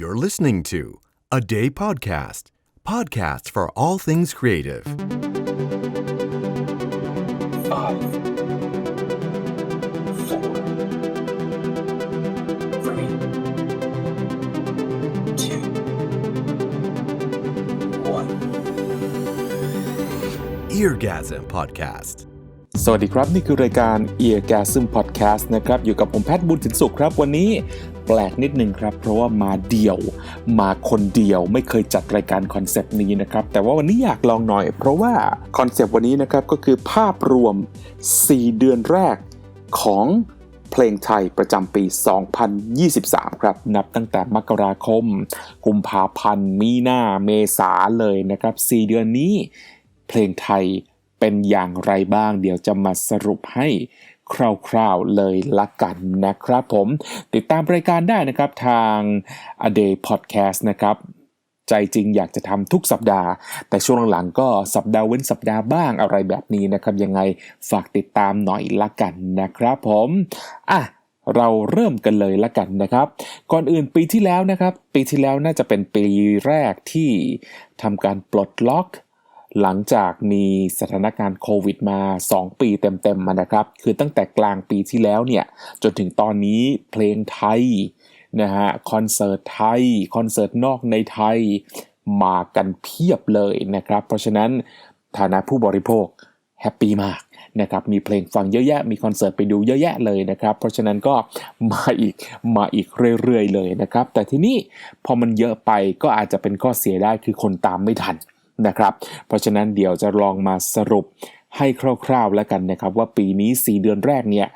You're listening to A Day Podcast, podcast for all things creative. Five, four, three, two, one. Eargasm Podcast. สวัสดีครับ นี่คือรายการ Eargasm Podcast นะครับ อยู่กับผมแพทย์บุญสินสุขครับ วันนี้แป ลกนิดนึงครับ เพราะว่ามาเดี่ยวมาคนเดียวไม่เคยจัดรายการคอนเซปต์นี้นะครับ แต่ว่าวันนี้อยากลองหน่อย เพราะว่าคอนเซปต์วันนี้นะครับก็คือภาพรวม 4 เดือนแรกของเพลงไทยประจำปี 2023 ครับ นับตั้งแต่มกราคม กุมภาพันธ์ มีนาเมษาเลยนะครับ 4 เดือนนี้ เพลงไทยเป็นอย่างไรบ้าง เดี๋ยวจะมาสรุปให้ คร่าวๆเลยละกันนะครับผมติดตามรายการได้นะครับทาง A Day Podcast นะครับใจจริงอยากจะทำทุกสัปดาห์ แต่ช่วงหลังๆก็สัปดาห์เว้นสัปดาห์บ้างอะไรแบบนี้นะครับยังไงฝากติดตามหน่อยละกันนะครับผมอะเราเริ่มกันเลยละกันนะครับ ก่อนอื่นปีที่แล้วนะครับ ปีที่แล้วน่าจะเป็นปีแรกที่ทำการปลดล็อก หลังจากมีสถานการณ์โควิดมา 2 ปีเต็มๆมานะครับ คือตั้งแต่กลางปีที่แล้วเนี่ยจนถึงตอนนี้เพลงไทยนะฮะคอนเสิร์ตไทย คอนเสิร์ตนอกในไทยมากันเพียบเลยนะครับ เพราะฉะนั้นฐานะผู้บริโภคแฮปปี้มากนะครับมีเพลงฟังเยอะแยะ มีคอนเสิร์ตไปดูเยอะแยะเลยนะครับ เพราะฉะนั้นก็มาอีกมาอีกเรื่อยๆเลยนะครับ แต่ทีนี้พอมันเยอะไปก็อาจจะเป็นข้อเสียได้คือคนตามไม่ทัน นะครับ เพราะฉะนั้นเดี๋ยวจะลองมาสรุปให้คร่าวๆแล้วกันนะครับว่าปีนี้ 4 เดือนแรกเนี่ย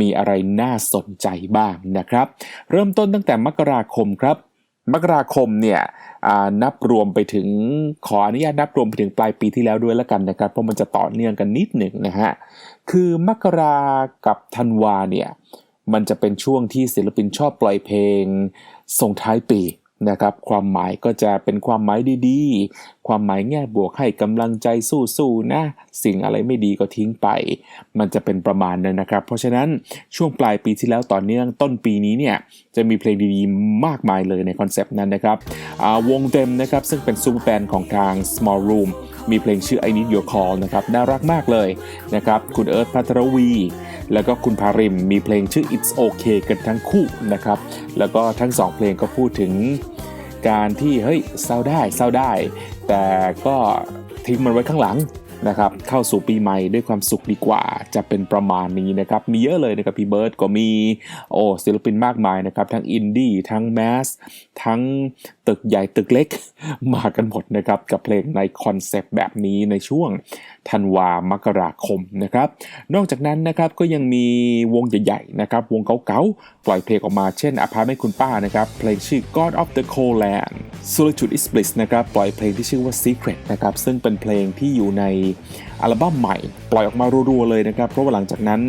มีอะไรน่าสนใจบ้างนะครับ เริ่มต้นตั้งแต่มกราคมครับ มกราคมเนี่ยนับรวมไปถึงขออนุญาตนับรวมไปถึงปลายปีที่แล้วด้วยแล้วกันนะครับ เพราะมันจะต่อเนื่องกันนิดหนึ่งนะฮะคือมกรากับธันวาเนี่ยมันจะเป็นช่วงที่ศิลปินชอบปล่อยเพลงส่งท้ายปี นะครับความหมายก็จะเป็นความหมายดีๆ ความหมายแง่บวกให้กำลังใจสู้ๆนะสิ่งอะไรไม่ดีก็ทิ้งไป มันจะเป็นประมาณนั้นนะครับ เพราะฉะนั้นช่วงปลายปีที่แล้วต่อเนื่องต้นปีนี้เนี่ยจะมีเพลงดีๆ มากมายเลยในคอนเซปต์นั้นนะครับวงเต็มนะครับซึ่งเป็นซูเปอร์แบนด์ของทาง Small Room มีเพลงชื่อ I Need Your Call นะครับน่ารักมากเลยนะครับคุณเอิร์ธพัทรวี แล้วก็คุณพาริมมีเพลงชื่อ It's Okay กันทั้งคู่นะครับแล้วก็ทั้งสองเพลงก็พูดถึง การที่เฮ้ยเศร้าได้เศร้าได้ แต่ก็ทิ้งมันไว้ข้างหลังนะครับเข้าสู่ปีใหม่ด้วยความสุขดีกว่าจะเป็นประมาณนี้นะครับมีเยอะเลยนะครับพี่เบิร์ดก็มีโอ้ศิลปินมากมายนะครับทั้งอินดี้ทั้งแมสทั้งตึกใหญ่ตึกเล็กมากันหมดนะครับกับเพลงในคอนเซปต์แบบนี้ในช่วงธันวามกราคมนะครับ นอกจากนั้นนะครับก็ยังมีวงใหญ่ๆนะครับวงเก่าๆ ปล่อยเพลงออกมาเช่นอพาร์ตเมนคุณป้านะครับเพลงชื่อ God of the Cold Land Solitude is Bliss นะครับปล่อยเพลงที่ชื่อว่า Secret นะครับซึ่งเป็นเพลงที่อยู่ใน อัลบั้มใหม่ปล่อยออกมารัวๆเลยนะครับ เพราะว่าหลังจากนั้น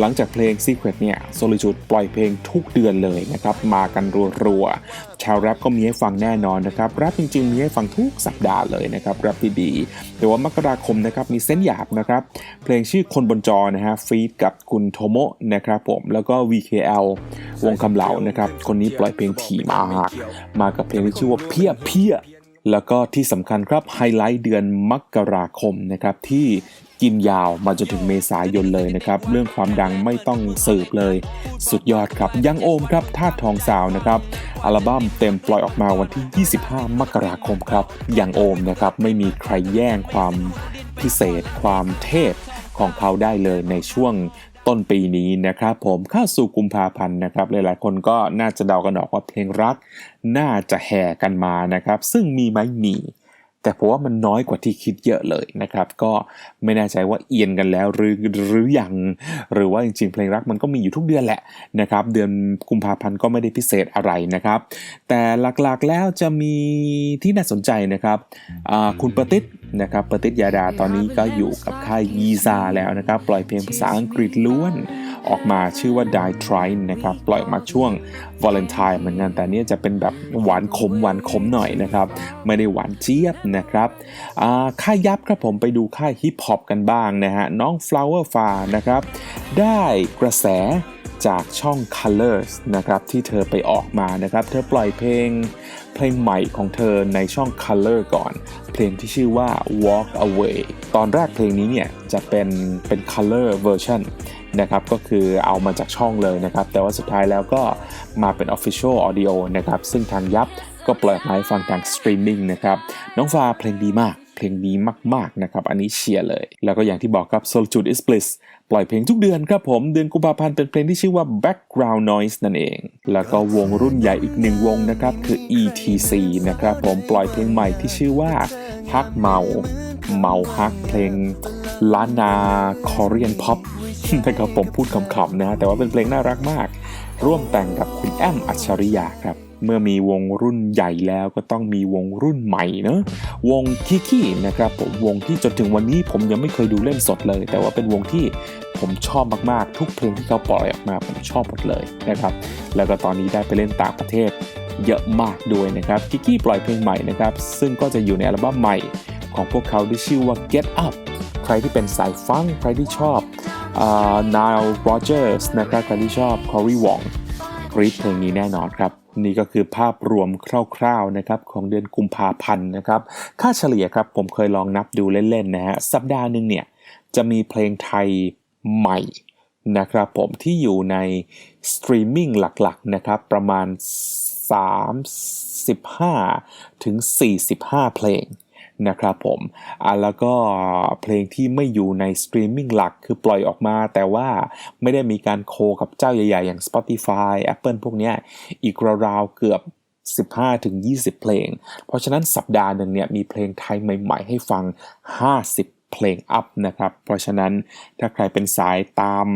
หลังจากเพลง Secret เนี่ย Solitude ปล่อยเพลงทุกเดือนเลยนะครับ มากันรัวๆชาวแรปก็มีให้ฟังแน่นอนนะครับแรปจริงๆ มีให้ฟังทุกสัปดาห์เลยนะครับแรปดีๆแต่ว่ามกราคมนะครับมีเส้นหยาบนะครับ เพลงชื่อคนบนจอนะฮะฟีดกับคุณโทโมะนะครับผมแล้วก็ VKL วงคำเหลานะครับคนนี้ปล่อยเพลงถี่มากมากับเพลงที่ชื่อว่าเพียเพีย แล้วก็ที่สำคัญครับไฮไลท์เดือนมกราคมนะครับที่กินยาวมาจนถึงเมษายนเลยนะครับ เรื่องความดังไม่ต้องสืบเลย สุดยอดครับ ยังโอมครับท่าทองสาวนะครับ อัลบั้มเต็มปล่อยออกมาวันที่ 25 มกราคมครับ ยังโอมนะครับไม่มีใครแย่งความพิเศษความเทพของเขาได้เลยในช่วง ต้นปีนี้นะครับผมเข้าสู่กุมภาพันธ์นะครับหลายๆคนก็น่าจะเดากันออกว่าเพลงรัก น่าจะแห่กันมานะครับ ซึ่งมีไหมมี แต่ผมว่ามันน้อยกว่าที่คิดเยอะเลยนะครับ ก็ไม่แน่ใจว่าเอียนกันแล้วหรือหรือยังหรือว่าจริงๆ เพลงรักมันก็มีอยู่ทุกเดือนแหละนะครับ เดือนกุมภาพันธ์ก็ไม่ได้พิเศษอะไรนะครับ แต่หลักๆแล้วจะมีที่น่าสนใจนะครับคุณประติษนะครับประติษยาดาตอนนี้ก็อยู่กับค่ายยีซาแล้วนะครับ ปล่อยเพลงภาษาอังกฤษล้วน ออกมาชื่อว่า Die Trying นะครับ ปล่อยออกมาช่วงวาเลนไทน์เหมือนกันแต่เนี้ยจะเป็นแบบหวานขมหวานขมหน่อยนะครับ ไม่ได้หวานเจี๊ยบนะครับค่ายยับครับผมไปดูค่ายฮิปฮอปกันบ้างนะฮะ น้อง Flower f a r นะครับ ได้กระแสจากช่อง Colors นะครับที่เธอไปออกมานะครับ เธอปล่อยเพลงเพลงใหม่ของเธอในช่อง Color ก่อน เพลงที่ชื่อว่า Walk Away ตอนแรกเพลงนี้เนี่ยจะเป็นเป็น Color version นะครับก็คือเอามาจากช่องเลยนะครับ แต่ว่าสุดท้ายแล้วก็มาเป็น Official Audio นะครับซึ่งทางยับก็ปล่อยมาให้ฟังทางสตรีมมิ่งนะครับ น้องฟ้าเพลงดีมาก เพลงดีมากๆนะครับ อันนี้เชียร์เลย แล้วก็อย่างที่บอกครับ Solitude is Bliss ปล่อยเพลงทุกเดือนครับผม เดือนกุมภาพันธ์เป็นเพลงที่ชื่อว่า Background Noise นั่นเอง แล้วก็วงรุ่นใหญ่อีกหนึ่งวงนะครับ คือ ETC นะครับผมปล่อยเพลงใหม่ที่ชื่อว่าฮักเมา เมาฮักเพลงล้านนาคอเรียนพ็อป นะครับผมพูดขำๆนะ แต่ว่าเป็นเพลงน่ารักมาก ร่วมแต่งกับคุณแอมอัจฉริยะครับ เมื่อมีวงรุ่นใหญ่แล้วก็ต้องมีวงรุ่นใหม่เนอะวงคิกี้นะครับผมวงที่จนถึงวันนี้ผมยังไม่เคยดูเล่นสดเลย แต่ว่าเป็นวงที่ผมชอบมากๆ ทุกเพลงที่เขาปล่อยออกมาผมชอบหมดเลยนะครับ แล้วก็ตอนนี้ได้ไปเล่นต่างประเทศเยอะมากด้วยนะครับกิกกี้ปล่อยเพลงใหม่นะครับ ซึ่งก็จะอยู่ในอัลบั้มใหม่ของพวกเขาที่ชื่อว่า Get Up ใครที่เป็นสายฟังใครที่ชอบ นายโรเจอร์สนะครับใครที่ชอบคอรีวองกรีดเพลงนี้แน่นอนครับ นี่ก็คือภาพรวมคร่าวๆนะครับของเดือนกุมภาพันธ์นะครับ ค่าเฉลี่ยครับผมเคยลองนับดูเล่นๆนะฮะสัปดาห์หนึ่งเนี่ยจะมีเพลงไทยใหม่นะครับผมที่อยู่ในสตรีมมิ่งหลักๆนะครับประมาณ 35 ถึง 45 เพลง นะครับผมอะแล้วก็เพลงที่ไม่อยู่ในสตรีมมิ่งหลักคือปล่อยออกมา แต่ว่าไม่ได้มีการโคกับเจ้าใหญ่ๆ อย่าง Spotify Apple พวกนี้อีกราวๆเกือบ15ถึง20 เพลง เพราะฉะนั้นสัปดาห์หนึ่งเนี่ยมีเพลงไทยใหม่ๆ ให้ฟัง 50 เพลงอัพนะครับ เพราะฉะนั้นถ้าใครเป็นสายตาม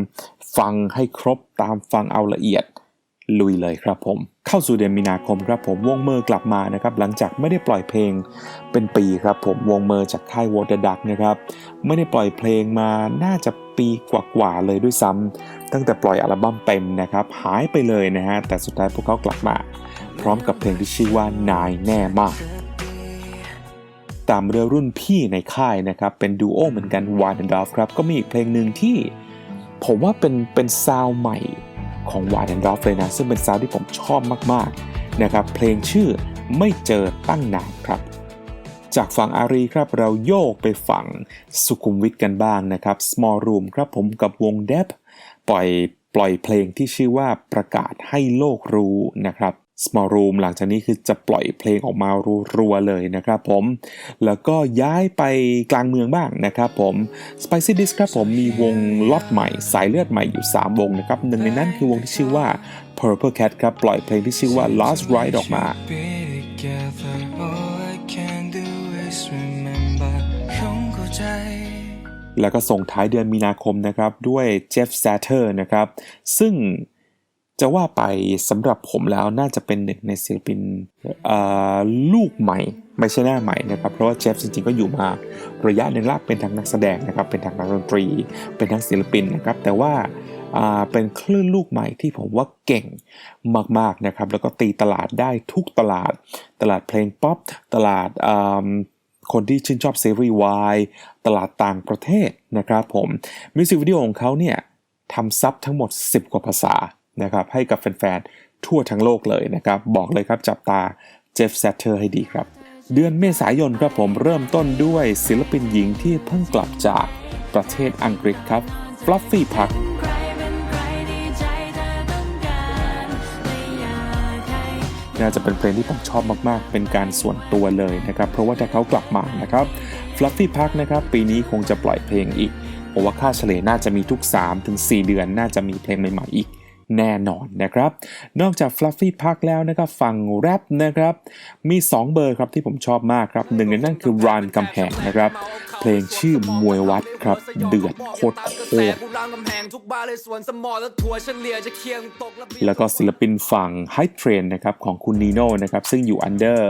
ฟังให้ครบตามฟังเอาละเอียด ลุยเลยครับผม เข้าสู่เดือนมีนาคมครับผมวงเมอร์กลับมานะครับหลังจากไม่ได้ปล่อยเพลงเป็นปีครับผมวงเมอร์จากค่ายวอเตอร์ดักนะครับไม่ได้ปล่อยเพลงมาน่าจะปีกว่าๆเลยด้วยซ้ำตั้งแต่ปล่อยอัลบั้มเต็มนะครับหายไปเลยนะฮะแต่สุดท้ายพวกเขากลับมา พร้อมกับเพลงที่ชื่อว่านายแน่มากตามเรือรุ่นพี่ในค่ายนะครับเป็นดูโอเหมือนกันวานดอฟครับก็มีอีกเพลงหนึ่งที่ผมว่าเป็นเป็นซาวใหม่ ของวา d นดอฟเลยนะ ซึ่งเป็นซาวที่ผมชอบมากๆนะครับ เพลงชื่อไม่เจอตั้งนานครับ จากฝั่งอารีครับเราโยกไปฝั่งสุขุมวิทกันบ้างนะครับ Small Room ครับผมกับวงเดบปล่อยปล่อยเพลงที่ชื่อว่าประกาศให้โลกรู้นะครับ Small Room หลังจากนี้คือจะปล่อยเพลงออกมารัวๆเลยนะครับผม แล้วก็ย้ายไปกลางเมืองบ้างนะครับผม Spicy Disc ครับผมมีวงล็อตใหม่ สายเลือดใหม่อยู่ 3 วงนะครับหนึ่งในนั้นคือวงที่ชื่อว่า Purple Cat ครับ ปล่อยเพลงที่ชื่อว่า Last Ride ออกมา แล้วก็ส่งท้ายเดือนมีนาคมนะครับด้วย Jeff Satter นะครับ ซึ่ง จะว่าไปสำหรับผมแล้วน่าจะเป็นหนึ่งในศิลปินลูกใหม่ ไม่ใช่หน้าใหม่นะครับ เพราะว่าเจฟจริงๆก็อยู่มาระยะหนึ่งละเป็นทั้งนักแสดงนะครับ เป็นทั้งนักดนตรี เป็นทั้งศิลปินนะครับ แต่ว่าเป็นคลื่นลูกใหม่ที่ผมว่าเก่งมากๆนะครับ แล้วก็ตีตลาดได้ทุกตลาด ตลาดเพลงป๊อป ตลาดคนที่ชื่นชอบซีรีส์วายตลาดต่างประเทศนะครับผมมิวสิกวิดีโอของเขาเนี่ยทำซับทั้งหมด 10 กว่าภาษา นะครับให้กับแฟนๆ ทั่วทั้งโลกเลยนะครับ บอกเลยครับจับตาเจฟแซตเตอร์ให้ดีครับ เดือนเมษายนครับผมเริ่มต้นด้วยศิลปินหญิงที่เพิ่งกลับจากประเทศอังกฤษครับฟลัฟฟี่พักน่ากให้น่าจะเป็นเพลงที่ผมชอบมาก ๆ เป็นการส่วนตัวเลยนะครับ เพราะว่าถ้าเขากลับมานะครับ Fluffy Park นะครับ ปีนี้คงจะปล่อยเพลงอีกผมว่าค่าเฉลี่ยน่าจะมีทุก 3-4 เดือน น่าจะมีเพลงใหม่ ๆ อีก แน่นอนนะครับ นอกจาก Fluffy Park แล้วนะครับฝั่งแรปนะครับ มี 2 เบอร์ครับที่ผมชอบมากครับหนึ่งในนั้นคือ Ryan กำแพงนะครับเพลงชื่อมวยวัดครับ เดือดโคตรโคตรแล้วก็ศิลปินฝั่ง High Train นะครับของคุณนีโน่นะครับซึ่งอยู่ under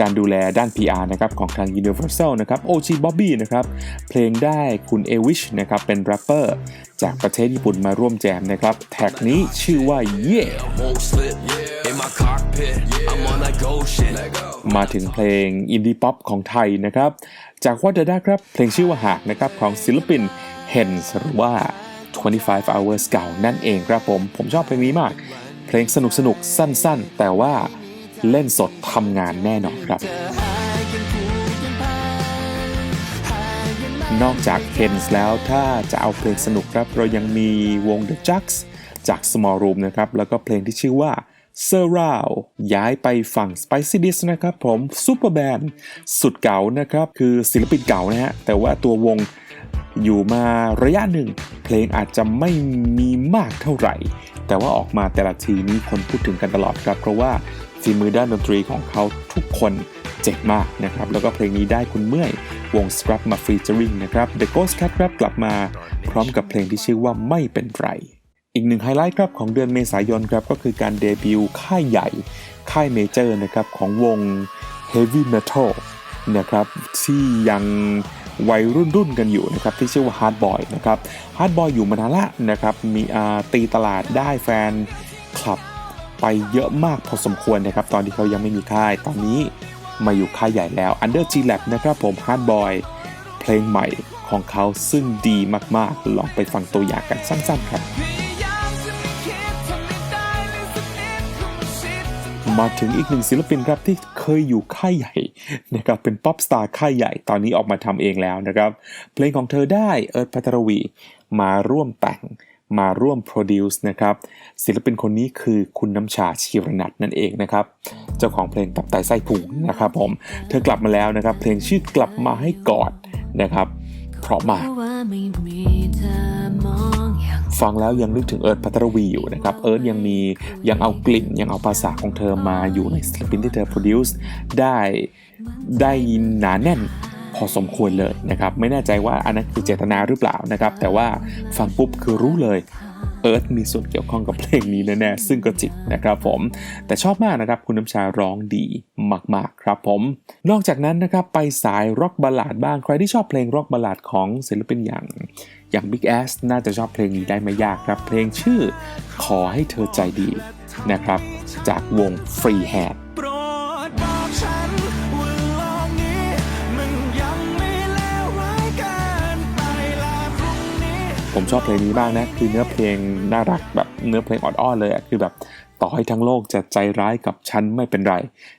การดูแลด้าน PR นะครับของทาง Universal นะครับ OG Bobby นะครับเพลงได้คุณเอวิชนะครับเป็นแรปเปอร์จากประเทศญี่ปุ่นมาร่วมแจมนะครับ แท็กนี้ชื่อว่า Yeah มาถึงเพลงอินดี้ป๊อปของไทยนะครับ จากวัดเดด้าครับ เพลงชื่อว่าหากนะครับ ของศิลปินเฮนส์หรือว่า 25 hours เก่านั่นเองครับผม ผมชอบเพลงนี้มาก เพลงสนุกสนุกสั้นๆ แต่ว่าเล่นสดทำงานแน่นอนครับ นอกจาก Hens แล้วถ้าจะเอาเพลงสนุกครับ เรายังมีวง The Jacks จาก Small Room นะครับ แล้วก็เพลงที่ชื่อว่า Surround ย้ายไปฝั่ง Spicy d i s นะครับผม Super Band สุดเก่านะครับ คือศิลปินเก่านะฮะ แต่ว่าตัววงอยู่มาระยะหนึ่ง เพลงอาจจะไม่มีมากเท่าไหร่ แต่ว่าออกมาแต่ละทีนี้คนพูดถึงกันตลอดครับ เพราะว่าฝีมือด้านดนตรีของเขาทุกคนเจ๋งมากนะครับ แล้วก็เพลงนี้ได้คุณเมื่อยวง Scrap มาฟีเจอริงนะครับ The Ghost Cat ครับกลับมา พร้อมกับเพลงที่ชื่อว่าไม่เป็นไร อีกหนึ่งไฮไลท์ครับของเดือนเมษายนครับก็คือการเดบิวต์ค่ายใหญ่ ค่ายเมเจอร์นะครับของวง Heavy Metal นะครับที่ยังวัยรุ่นรุ่นกันอยู่นะครับที่ชื่อว่า Hard Boy นะครับ Hard Boy อยู่มานานละนะครับมีอาตีตลาดได้แฟนคลับไปเยอะมากพอสมควรนะครับตอนที่เขายังไม่มีค่ายตอนนี้มาอยู่ค่ายใหญ่แล้ว Under G Lab นะครับผม Hard Boy เพลงใหม่ของเขาซึ่งดีมากๆ ลองไปฟังตัวอย่างกันสั้นๆครับ มาถึงอีกหนึ่งศิลปินครับที่เคยอยู่ค่ายใหญ่นะครับเป็นป๊อปสตาร์ค่ายใหญ่ตอนนี้ออกมาทำเองแล้วนะครับ เพลงของเธอได้เอิร์ธพัทรวีมาร่วมแต่งมาร่วมโปรดิวซ์นะครับศิลปินคนนี้คือคุณน้ำชาชีรนัทนั่นเองนะครับ เจ้าของเพลงตับไตไส้พุงนะครับผม เธอกลับมาแล้วนะครับ เพลงชื่อกลับมาให้กอดนะครับเพราะมาก ฟังแล้วยังนึกถึงเอิร์ธพัทรวีอยู่นะครับ เอิร์ธยังมียังเอากลิ่นยังเอาภาษาของเธอมาอยู่ในศิลปินที่เธอโปรดิวซ์ได้ได้หนาแน่นพอสมควรเลยนะครับ ไม่แน่ใจว่าอันนั้นคือเจตนาหรือเปล่านะครับ แต่ว่าฟังปุ๊บคือรู้เลยเอิร์ธมีส่วนเกี่ยวข้องกับเพลงนี้แน่ๆซึ่งก็จริงนะครับผม แต่ชอบมากนะครับคุณน้ำชาร้องดีมากๆครับผม นอกจากนั้นนะครับไปสายร็อกบัลลาดบ้างใครที่ชอบเพลงร็อกบัลลาดของศิลปินอย่าง อย่าง Big Ass น่าจะชอบเพลงนี้ได้ไม่ยากครับ เพลงชื่อขอให้เธอใจดีนะครับ จากวง Free Hand โปรดบอกฉันว่าโลกนี้มันยังไม่เลวร้ายเกินไปและพรุ่งนี้ผมชอบเพลงนี้มากนะ คือเนื้อเพลงน่ารักแบบเนื้อเพลงอ่อนๆเลยอะคือแบบ ต่อให้ทั้งโลกจะใจร้ายกับฉันไม่เป็นไร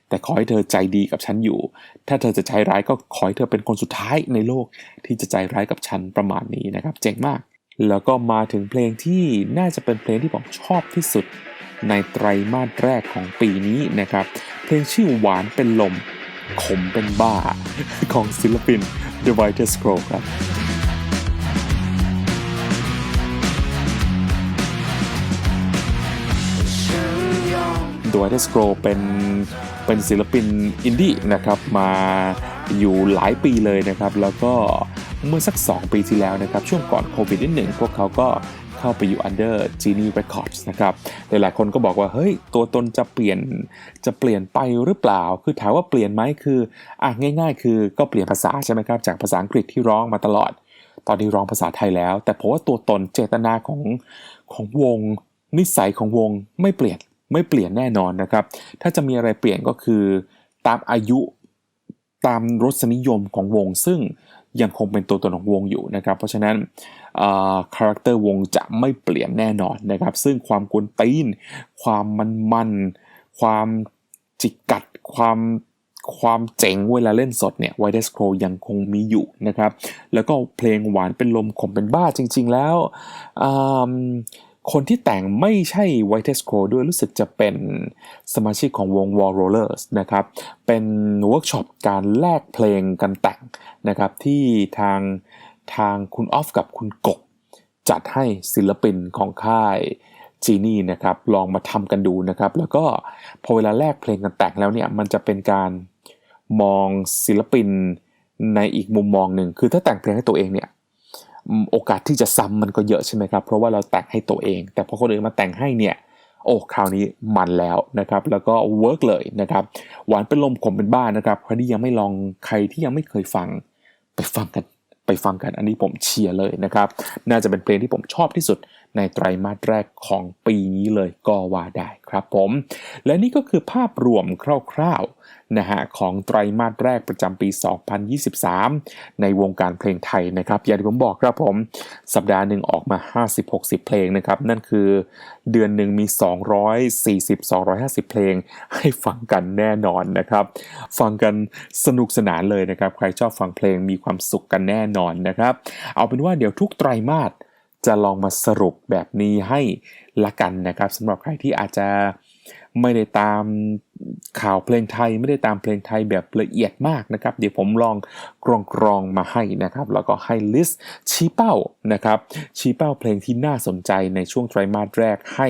แต่ขอให้เธอใจดีกับฉันอยู่ ถ้าเธอจะใจร้ายก็ขอให้เธอเป็นคนสุดท้ายในโลกที่จะใจร้ายกับฉันประมาณนี้นะครับ เจ๋งมาก แล้วก็มาถึงเพลงที่น่าจะเป็นเพลงที่ผมชอบที่สุด ในไตรมาสแรกของปีนี้นะครับ เพลงชื่อหวานเป็นลมขมเป็นบ้าของศิลปิน The White Scroll ครับ The White Scroll เป็นเป็นศิลปินอินดี้นะครับมาอยู่หลายปีเลยนะครับ แล้วก็เมื่อสัก 2 ปีที่แล้วนะครับ ช่วงก่อนโควิดนิดหนึ่งพวกเขาก็เข้าไปอยู่ under Genie Records นะครับหลายๆคนก็บอกว่า เฮ้ย ตัวตนจะเปลี่ยนจะเปลี่ยนไปหรือเปล่า คือถามว่าเปลี่ยนไหมคืออะง่าย ๆ คือก็เปลี่ยนภาษาใช่ไหมครับ จากภาษาอังกฤษที่ร้องมาตลอด ตอนนี้ร้องภาษาไทยแล้ว แต่ผมว่าตัวตนเจตนาของของวง นิสัยของวงไม่เปลี่ยน ไม่เปลี่ยนแน่นอนนะครับ ถ้าจะมีอะไรเปลี่ยนก็คือ ตามอายุตามรสนิยมของวง ซึ่งยังคงเป็นตัวตนของวงอยู่นะครับ เพราะฉะนั้นคาแรคเตอร์วงจะไม่เปลี่ยนแน่นอนนะครับ ซึ่งความกวนตีน ความมันมันๆความจิกกัด ความความเจ๋งเวลาเล่นสดเนี่ย White Scroll ยังคงมีอยู่นะครับ แล้วก็เพลงหวานเป็นลมขมเป็นบ้าจริง ๆ แล้ว คนที่แต่งไม่ใช่ White Scroll ด้วยรู้สึกจะเป็นสมาชิกของวง Wall Rollers นะครับ เป็นเวิร์กช็อปการแลกเพลงกันแต่งนะครับ ที่ทางทางคุณออฟกับคุณกกจัดให้ศิลปินของค่ายจีนี่นะครับ ลองมาทำกันดูนะครับ แล้วก็พอเวลาแลกเพลงกันแต่งแล้วเนี่ย มันจะเป็นการมองศิลปินในอีกมุมมองหนึ่ง คือถ้าแต่งเพลงให้ตัวเองเนี่ย โอกาสที่จะซ้ำมันก็เยอะใช่ไหมครับเพราะว่าเราแต่งให้ตัวเอง แต่พอคนอื่นมาแต่งให้เนี่ยโอ้คราวนี้มันแล้วนะครับแล้วก็เวิร์กเลยนะครับหวานเป็นลมขมเป็นบ้านนะครับใครที่ยังไม่ลองใครที่ยังไม่เคยฟังไปฟังกันไปฟังกันอันนี้ผมเชียร์เลยนะครับ น่าจะเป็นเพลงที่ผมชอบที่สุด ในไตรมาสแรกของปีนี้เลยก็ว่าได้ครับผม และนี่ก็คือภาพรวมคร่าวๆนะฮะของไตรมาสแรกประจำปี 2023 ในวงการเพลงไทยนะครับ อย่างที่ผมบอกครับผม สัปดาห์หนึ่งออกมา 50-60 เพลงนะครับ นั่นคือเดือนหนึ่งมี 240-250 เพลงให้ฟังกันแน่นอนนะครับ ฟังกันสนุกสนานเลยนะครับ ใครชอบฟังเพลงมีความสุขกันแน่นอนนะครับ เอาเป็นว่าเดี๋ยวทุกไตรมาส จะลองมาสรุปแบบนี้ให้ละกันนะครับสำหรับใครที่อาจจะไม่ได้ตามข่าวเพลงไทย ไม่ได้ตามเพลงไทยแบบละเอียดมากนะครับ เดี๋ยวผมลองกรองกรองมาให้นะครับ แล้วก็ให้ลิสต์ชี้เป้านะครับ ชี้เป้าเพลงที่น่าสนใจในช่วงไตรมาสแรกให้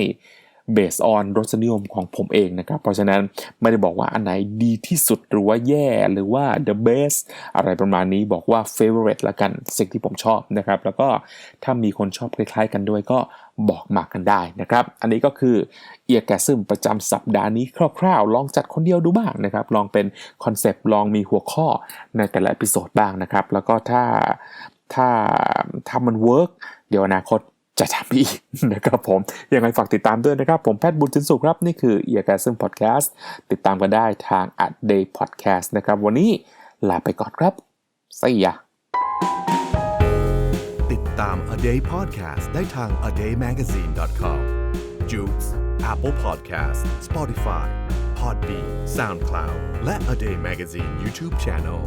เบสออนรสนิยมของผมเองนะครับ เพราะฉะนั้นไม่ได้บอกว่าอันไหนดีที่สุดหรือว่าแย่หรือว่า the best อะไรประมาณนี้บอกว่า favorite ละกันสิ่งที่ผมชอบนะครับ แล้วก็ถ้ามีคนชอบคล้ายๆกันด้วยก็บอกมากันได้นะครับ อันนี้ก็คือเอียแกซึมประจำสัปดาห์นี้คร่าวๆ ลองจัดคนเดียวดูบ้างนะครับ ลองเป็นคอนเซปต์ลองมีหัวข้อในแต่ละ e พิโซดบ้างนะครับ แล้วก็ถ้าถ้าถ้ามันเวิร์กเดี๋ยวอนาคต จะทำอีกนะครับผม ยังไงฝากติดตามด้วยนะครับ ผมแพทย์บุญจินสุครับ นี่คือเอียร์แกซึมพอดแคสต์ติดตามกันได้ทาง a Day Podcast นะครับ วันนี้ลาไปก่อนครับสวัสดีติดตาม A Day Podcast ได้ทาง a daymagazine.com j o o x Apple Podcast Spotify Podbean SoundCloud และ A Day Magazine YouTube Channel